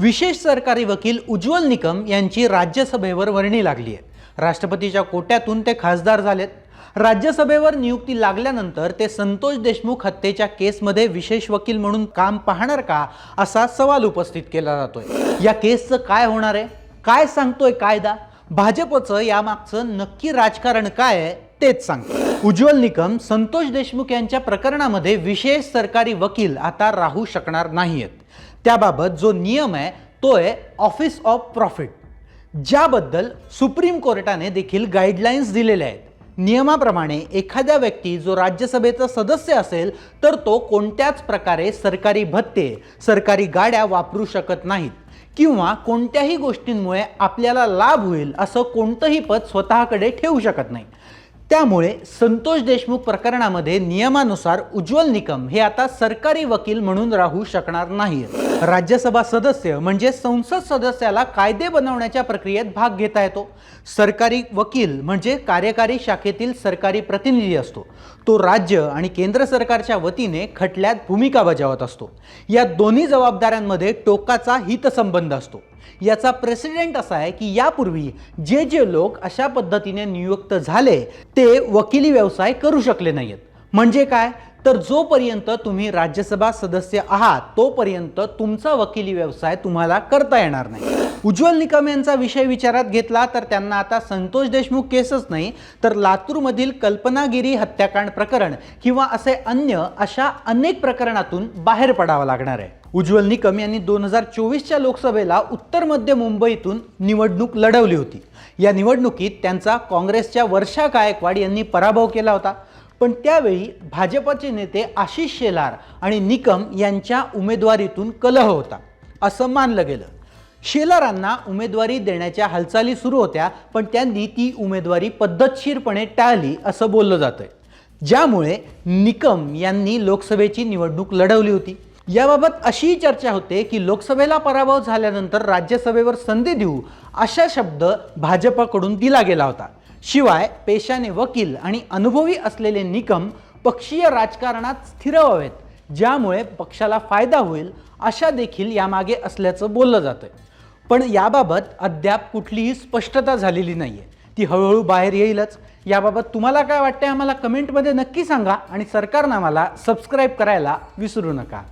विशेष सरकारी वकील उज्ज्वल निकम यांची राज्यसभेवर वर्णी लागली आहे. राष्ट्रपतीच्या कोट्यातून ते खासदार झालेत. राज्यसभेवर नियुक्ती लागल्यानंतर ते संतोष देशमुख हत्येच्या केसमध्ये विशेष वकील म्हणून काम पाहणार का असा सवाल उपस्थित केला जातोय. या केसचं काय होणार आहे? काय सांगतोय कायदा? भाजपचं यामागचं नक्की राजकारण काय आहे तेच सांगतो उज्ज्वल निकम संतोष देशमुख यांच्या प्रकरणामध्ये विशेष सरकारी वकील आता राहू शकणार नाहीयेत. त्याबाबत जो नियम आहे तो आहे ऑफिस ऑफ प्रॉफिट ज्याबद्दल सुप्रीम कोर्टाने देखील गाईडलाईन्स दिलेल्या आहेत. नियमाप्रमाणे एखाद्या व्यक्ती जो राज्यसभेचा सदस्य असेल तर तो कोणत्याच प्रकारे सरकारी भत्ते सरकारी गाड्या वापरू शकत नाहीत. किंवा कोणत्याही गोष्टींमुळे आपल्याला लाभ होईल असं कोणतंही पद स्वतःकडे ठेवू शकत नाही. त्यामुळे संतोष देशमुख प्रकरणामध्ये नियमानुसार उज्ज्वल निकम हे आता सरकारी वकील म्हणून राहू शकणार नाही राज्यसभा सदस्य म्हणजे संसद सदस्याला कायदे बनवण्याच्या प्रक्रियेत भाग घेता येतो. सरकारी वकील म्हणजे कार्यकारी शाखेतील सरकारी प्रतिनिधी असतो. तो राज्य आणि केंद्र सरकारच्या वतीने खटल्यात भूमिका बजावत असतो. या दोन्ही जबाबदाऱ्यांमध्ये टोकाचा हितसंबंध असतो. याचा प्रेसिडेंट असा आहे की यापूर्वी जे जे लोक अशा पद्धतीने नियुक्त झाले ते वकिली व्यवसाय करू शकले नाहीत. म्हणजे काय? तर जोपर्यंत तुम्ही राज्यसभा सदस्य आहात तोपर्यंत तुमचा वकिली व्यवसाय तुम्हाला करता येणार नाही. उज्ज्वल निकम यांचा विषय विचारात घेतला तर त्यांना आता संतोष देशमुख केसच नाही तर लातूरमधील कल्पनागिरी हत्याकांड प्रकरण किंवा असे अन्य अशा अनेक प्रकरणातून बाहेर पडावं लागणार आहे. उज्ज्वल निकम यांनी दोन हजार चोवीसच्या लोकसभेला उत्तर मध्य मुंबईतून निवडणूक लढवली होती. या निवडणुकीत त्यांचा काँग्रेसच्या वर्षा गायकवाड यांनी पराभव केला होता. पण त्यावेळी भाजपाचे नेते आशिष शेलार आणि निकम यांच्या उमेदवारीतून कलह होता असं मानलं गेलं. शेलारांना उमेदवारी देण्याच्या हालचाली सुरू होत्या पण त्यांनी ती उमेदवारी पद्धतशीरपणे टाळली असं बोललं जातंय. ज्यामुळे निकम यांनी लोकसभेची निवडणूक लढवली होती. याबाबत अशी चर्चा होते की लोकसभेला पराभव झाल्यानंतर राज्यसभेवर संधी देऊ अशा शब्द भाजपाकडून दिला गेला होता. शिवाय पेशाने वकील आणि अनुभवी असलेले निकम पक्षीय राजकारणात स्थिर व्हावेत ज्यामुळे पक्षाला फायदा होईल अशा देखील यामागे असल्याचं बोललं जातंय. पण याबाबत अद्याप कुठलीही स्पष्टता झालेली नाही आहे ती हळूहळू बाहेर येईलच. याबाबत तुम्हाला काय वाटतंय? आम्हाला कमेंटमध्ये नक्की सांगा आणि सरकारनं आम्हाला सबस्क्राईब करायला विसरू नका.